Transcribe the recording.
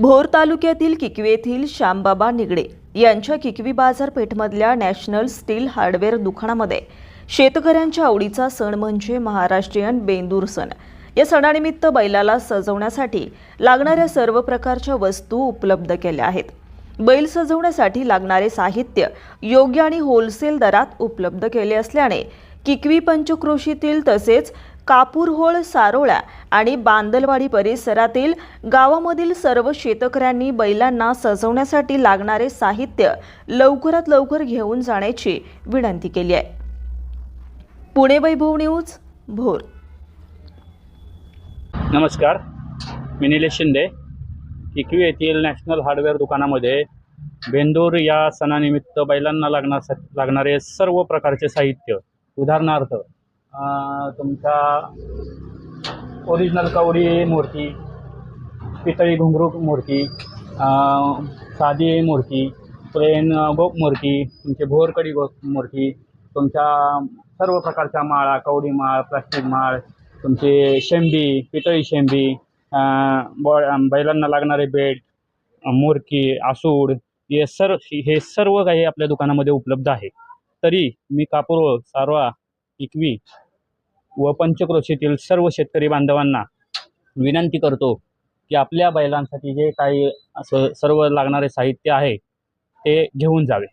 भोर तालुक्यातील किकवी येथील श्यामबाबा निगडे यांच्या किकवी बाजारपेठमधल्या नॅशनल स्टील हार्डवेअर दुकानामध्ये शेतकऱ्यांच्या आवडीचा सण म्हणजे महाराष्ट्रीयन बेंदूर सण. या सणानिमित्त बैलाला सजवण्यासाठी लागणाऱ्या सर्व प्रकारच्या वस्तू उपलब्ध केल्या आहेत. बैल सजवण्यासाठी लागणारे साहित्य योग्य आणि होलसेल दरात उपलब्ध केले असल्याने किकवी पंचक्रोशीतील तसेच कापूरहोळ सारोळ्या आणि बांदलवाडी परिसरातील गावामधील सर्व शेतकऱ्यांनी बैलांना सजवण्यासाठी लागणारे साहित्य लवकरात लवकर घेऊन जाण्याची विनंती केली आहे. पुणे वैभव न्यूज भोर. नमस्कार मी निलेश शिंदे. किकवी येथील नॅशनल हार्डवेअर दुकानामध्ये बेंदूर या सणानिमित्त बैलांना लागणार लागणारे सर्व प्रकारचे साहित्य उदाहरणार्थ तुमचा ओरिजिनल कवडी मूर्ती पितळी घुंगरू मूर्ती साधी मूर्ती प्लेन गोप मूर्ती तुमची भोरकडी गोप मूर्ती तुमच्या सर्व प्रकारच्या माळा कवडी माळ प्लास्टिक माळ तुमची शेंबी पितळी शेंबी बॉ बैलांना लागणारे बेड मोरकी आसूड हे सर हे सर्व काही आपल्या दुकानामध्ये उपलब्ध आहे. तरी मी कापूर सारवा इकवी व पंचक्रोशीतील सर्व शेतकरी बांधवांना विनंती करतो की आपल्या बैलांसाठी जे काही असं सर्व लागणारे साहित्य आहे ते घेऊन जावे.